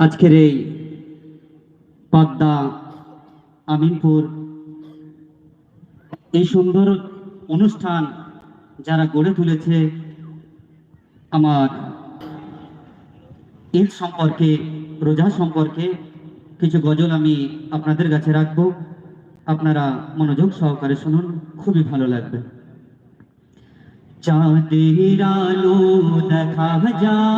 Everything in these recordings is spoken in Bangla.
আজকের এই পাদ্দা আমিনপুর, এই সুন্দর অনুষ্ঠান যারা গড়ে তুলেছে আমার ঈদ সম্পর্কে, রোজা সম্পর্কে কিছু গজল আমি আপনাদের কাছে রাখব। আপনারা মনোযোগ সহকারে শুনুন, খুবই ভালো লাগবে। চাঁদের আলো দেখা যায়।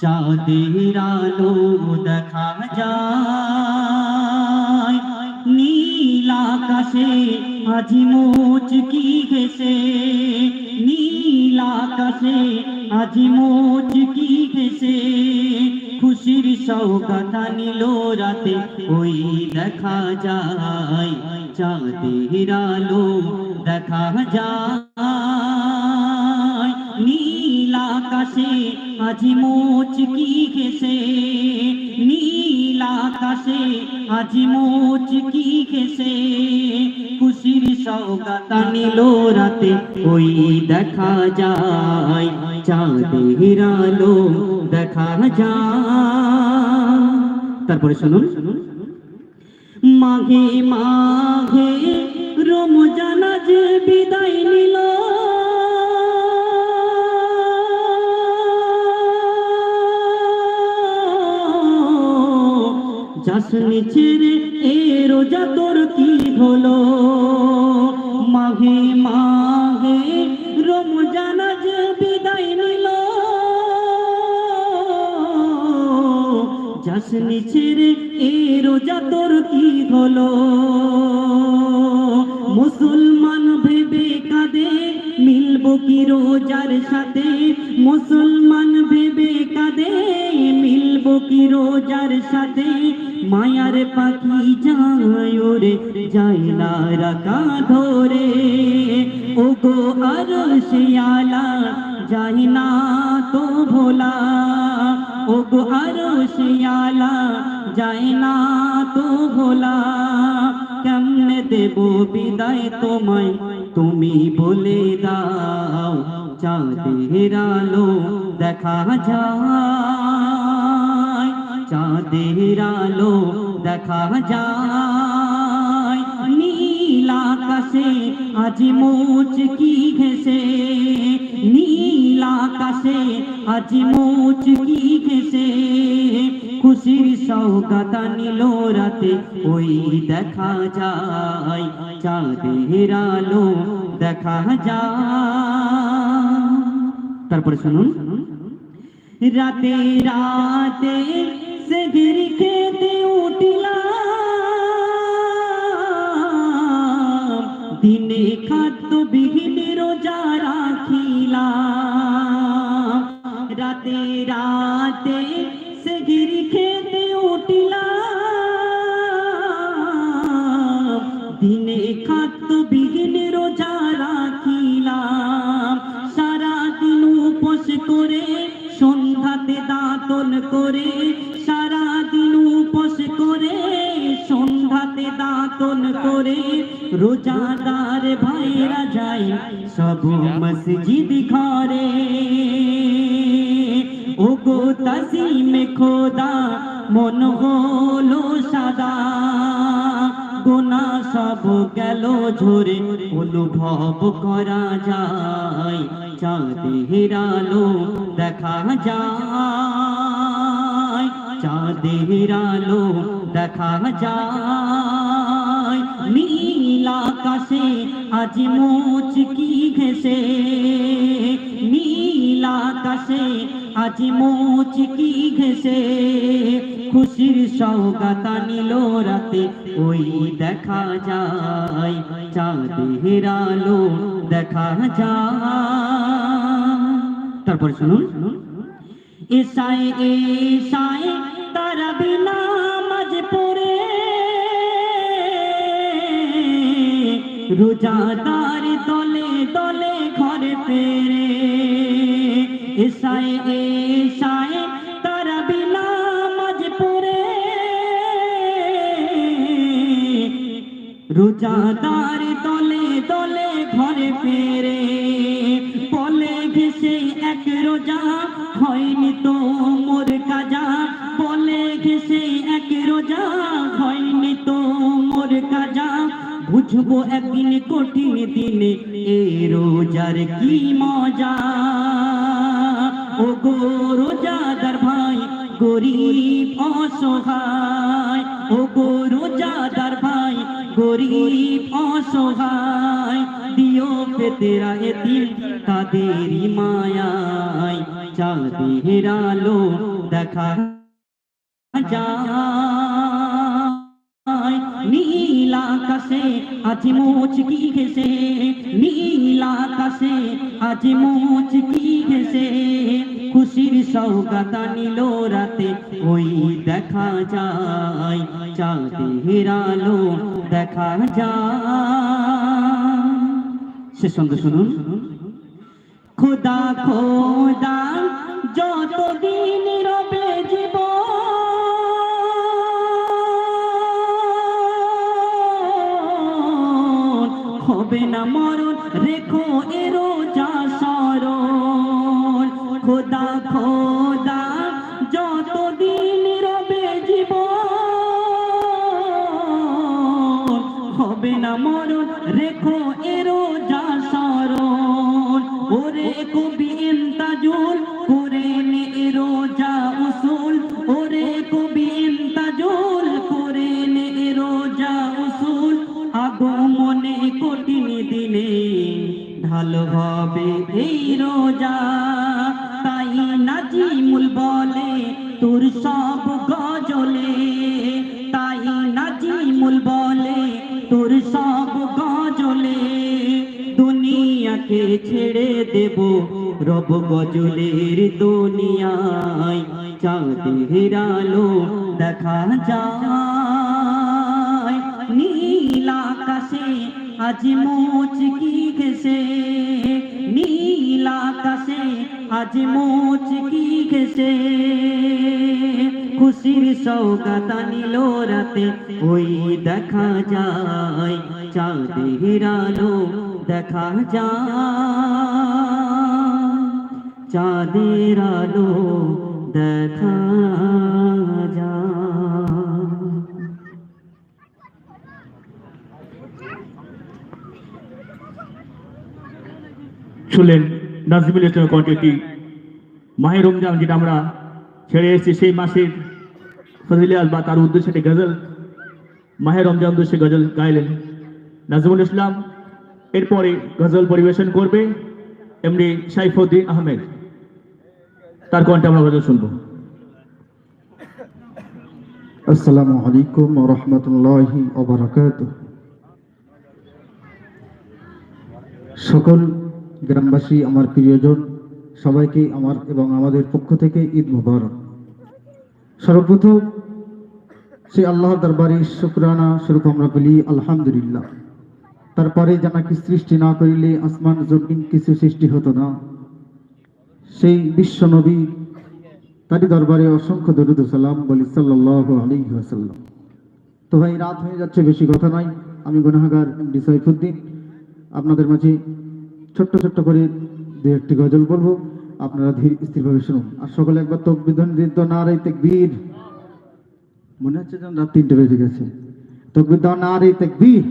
চাঁদের আলো দেখা যায়। নীল আকাশে আজি মোচকি ঘেসে নীল আকাশে আজি মোচকি ঘেসে খুশির সৌগাতা নিল রাতে, ওই দেখা যায়। চাঁদের আলো দেখা যায়। নীল আকাশে আজি মোচকি ঘেসে নীল আকাশে আজি মোচকি ঘেসে খুশির সৌগাতা নিল রাতে, ওই দেখা যায়। চাঁদের আলো দেখা যায়। তারপরে শুনুন শুনুন। মাঘে মাঘে রমজান যে বিদায় নিল। যাসনি ছেড়ে এ রোজা তোর কি হলো? যাসনি ছেড়ে এ রোজা তোর কি হলো? মুসলমান ভেবে কাঁদে, মিলবো কি রোজার সাথে? মুসলমান ভেবে কাঁদে, মিলবো কি রোজার সাথে? মায়ার পাখি যায় ওরে, যায় না ধরে। ও গো আর শিয়ালা যায় না তো ভোলা। ও গো আর শিয়ালা, যায় না তো ভোলা। কেমনে দেব বিদায় তোমায়, তুমি বলে দাও, চাঁদের আলো দেখা যায়। চাঁদের আলো দেখা যায়। নীল আকাশে আজ মোচ কি ঘেসে নীল আকাশে আজ মোচ কি ঘেসে খুশির সৌগাতা নিল রাতে ওই দেখা যায় চাঁদের আলো দেখা যায় তারপরে শুনুন রাতে রাতে সেদির খেতে উঠিলাম দিনে খাদ্য বিহীন রোজা রাখিলাম। রাতে রাতে সেদির খেতে উঠিলাম। দিনে খাদ্য বিহীন রোজা রাখিলাম। সারা দিন উপোস করে, সন্ধ্যাতে দাঁতন করে সন্ধ্যাতে দাঁতন করে রোজাদার ভাইরা যায় সব মসজিদ ঘরে। ও গো তাসিমে খোদা, মন হলো সাদা। গোনা সব গেল ঝরে, অনুভব করা যায়। চাঁদের আলো দেখা যায়। চাঁদের আলো দেখা যায়। নীল আকাশে আজ মোচ কি ঘেসে নীল আকাশে আজ মোচ কি ঘেসে খুশির সৌগাতা নিল রাতে, ওই দেখা যায়। চাঁদের আলো দেখা যায়। তারপরে শুনুন। এসায় এসায় তারা বিনা মাঝ পড়ে রোজাদার দলে দলে ঘরে ফেরে। এসায় এসায় তারা বিনা মাঝ পড়ে রোজাদার দলে দলে ঘরে ফেরে। বলে এক রোজা হয়নি তো মোর কাজা। বলে ঘেসে এক রোজা হয়নি তো মোর কাজা। বুঝব একদিন কঠিন দিনে এ রোজার কি মজা। ও গো রোজাদার ভাই, গরিব অসহায়। ও গো রোজাদার ভাই, গরিব অসহায়। দিও পেতেরা এদিন কাদেরি মায়ায় চাঁদের আলো দেখা যায় নীল আকাশে আজ মুচকি ঘেসে নীল আকাশে আজ মুচকি ঘেসে খুশির সৌগাতা নিল রাতে ওই দেখা যায় চাঁদের আলো দেখা যায় সে সঙ্গে শুনুন। খোদা খোদা যতদিন জীব হবে না মরণ রেখো এরো যা উসুল, ওরে কবি ইন্তাজুল করে নে যা উসুল। আগমনে কঠিন দিনে ঢালো হবে এই রোজা। তাই নাজিমুল বলে, তোর সব গজলে। তাই নাজিমুল বলে, তোর সব গজলে। দুনিয়াকে ছেড়ে দেব রব গজলের দুনিয়ায় চাঁদের আলো দেখা যায়। নীল আকাশে আজ মুচকি ঘেসে নীল আকাশে আজ মুচকি ঘেসে খুশির সৌগাতা নিল রাতে, ওই দেখা যায়। চাঁদের আলো দেখা যায়। চাঁদের আলো দেখা শুনলেন, নাজিমুল ইসলামের কণ্ঠে একটি মাহে রমজান যেটা আমরা ছেড়ে এসেছি সেই মাসের ফজিলিয়াত বা তার উদ্দেশ্যে একটি গজল। মাহের রমজান উদ্দেশ্যে গজল গাইলেন নাজিমুল ইসলাম। এরপরে গজল পরিবেশন করবে এমনি সাইফুদ্দিন আহমেদ। তার কণ্ঠে আমরা গজল শুনব। আসসালামু আলাইকুম রহমতুল্লাহি সকল গ্রামবাসী, আমার প্রিয়জন, সবাইকে আমার এবং আমাদের পক্ষ থেকে ঈদ মুবারক। সর্বপ্রথম সে আল্লাহর দরবারে শুক্রানা স্বরূপ আমরা বলি, আলহামদুলিল্লাহ। তারপরে যেন কি সৃষ্টি না করিলে আসমান জমিন কিছু সৃষ্টি হতো না। সেই বিশ্ব নবী, তারই দরবারে অসংখ্য দরুদ সালাম বলি ওয়াসাল্লাম। তো ভাই, রাত হয়ে যাচ্ছে, বেশি কথা নাই আমি গুনাহগার এমডি সাইফুদ্দিন আপনাদের মাঝে ছোট্ট ছোট্ট করে দু একটি গজল বলব। আপনারা ধীর স্থিরভাবে শুনুন। আর সকলে একবার তকবিধন দিত না রে তেকবীর। মনে হচ্ছে যেন রাত তিনটে বেজে গেছে। তকবির দাও না রে তেকবীর।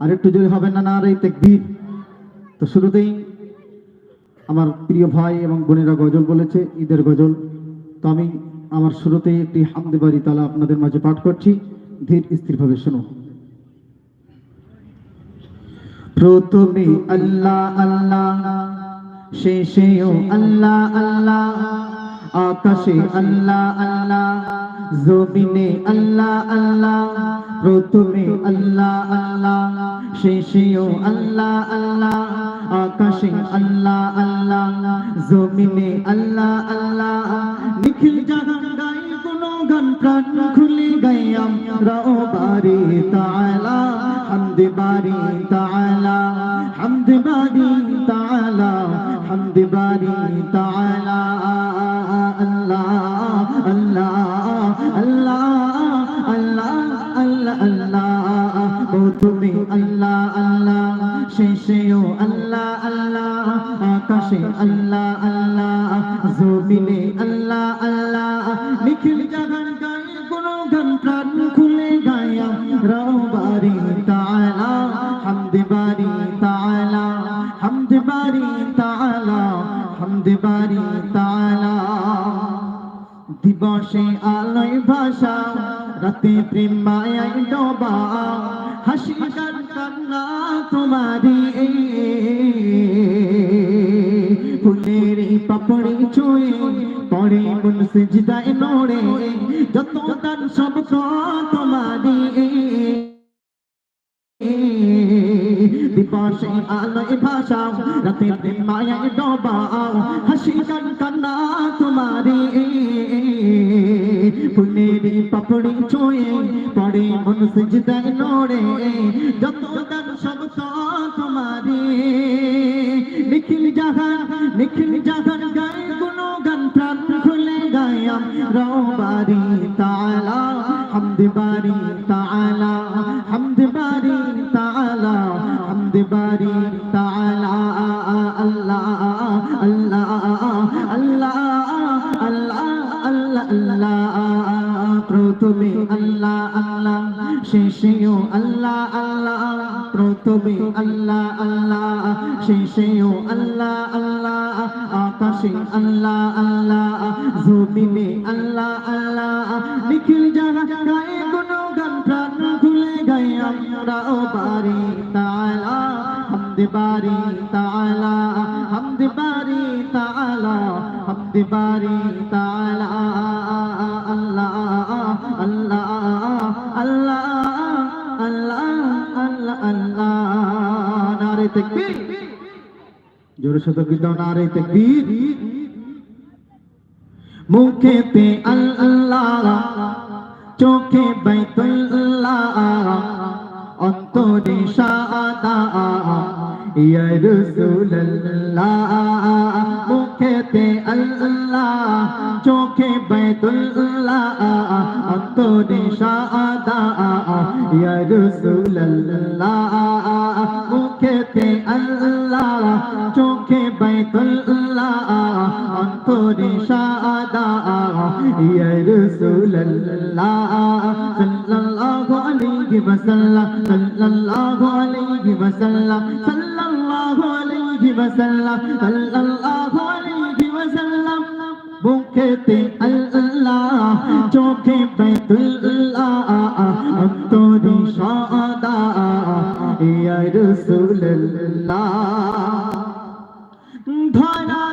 আর একটু জোরে হবে না না রে তেকবীর। তো শুরুতেই আমার প্রিয় ভাই এবং বোনেরা গজল বলেছে, ঈদের গজল। তো আমি আমার শুরুতেই একটি হামদে বাড়ি তালা আপনাদের মাঝে পাঠ করছি। ধীর স্থিরভাবে শুনুন। প্রথমে আল্লাহ আল্লাহ শেষেও আল্লাহ আল্লাহ, আকাশে আল্লাহ আল্লাহ, জমিনে আল্লাহ আল্লাহ, প্রথমে আল্লাহ আল্লাহ শেষেও আল্লাহ আল্লাহ আকাশে আল্লাহ আল্লাহ, জমিনে আল্লাহ আল্লাহ। নিখিল জাগান গাই কোনো গান প্রাণ খুলে গাই আমরা, ও বারে তাআলা। হামদ বারি তালা হামদে বারি তালা হামদে বারি তাআলা। আকাশে আল্লাহ আল্লাহ, জমিনে আল্লাহ আল্লাহ। নিখিল জাগান গায়ে কোনো গান প্রাণ খুলে গায়া। রবারি তাআলা হামদ বারি তাআলা হামদ বারি তাআলা হামদ তাআলা। দিবসে আলোয় ভাষা রাতে প্রেম মায়ায় ডোবা। হাসি গান, কান্না তোমারি ফুলের পাপড়ি ছুঁয়ে পড়ে মন সিজদায় নড়ে, যত দান সব তোমারি দিবসে আলোয় ভাষা রাতে প্রেম মায়ায় ডোবা হাসি গান কান্না তোমারি। ফুলের পাপড়ি ছুঁয়ে পড়ে মন সিজদায় নড়ে, যত দান সব তোমারি নিখিল জাহান নিখিল জাহান গায়ে কোনো গান প্রাণ খুলে গায়াম রবারি তালা হামদ বারি প্রথমে আল্লাহ আল্লাহ শেষেও আল্লাহ আল্লাহ, আকাশে আল্লাহ আল্লাহ, জমিনে আল্লাহ আল্লাহ, নিখিল জায়গা গায়ে কোনো গান প্রাণ খুলে গায়ে আমরা বাড়ি তালা, হামদ বাড়ি তালা, হামদ বাড়ি তালা, হামদ বাড়ি তালা, আল্লাহ আল্লাহ তাকবীর জোরে সাথে বিদাও নারে তাকবীর মুখেতে আল্লাহ, চোখে বাইতুল্লাহ, অন্তরে সাদা, ইয়া রাসূলুল্লাহ, মুখেতে আল্লাহ। চোখে বাইতুল্লাহ, অন্তরে সাদা, ইয়া রাসূলুল্লাহ, মুখেতে আল্লাহ, চোখে বাইতুল্লাহ, অন্তরে সাদা, ইয়া সাল্লাল্লাহু আলাইহি ওয়াসাল্লাম, সাল্লাল্লাহু আলাইহি ওয়াসাল্লাম, সাল্লাল্লাহু আলাইহি ওয়াসাল্লাম, সাল্লাল্লাহু আলাইহি ওয়াসাল্লাম। মুখেতে আল্লাহ চোখে বেতুল্লাহ অন্তরি সদা ইয়া রাসূলুল্লাহ। ধরা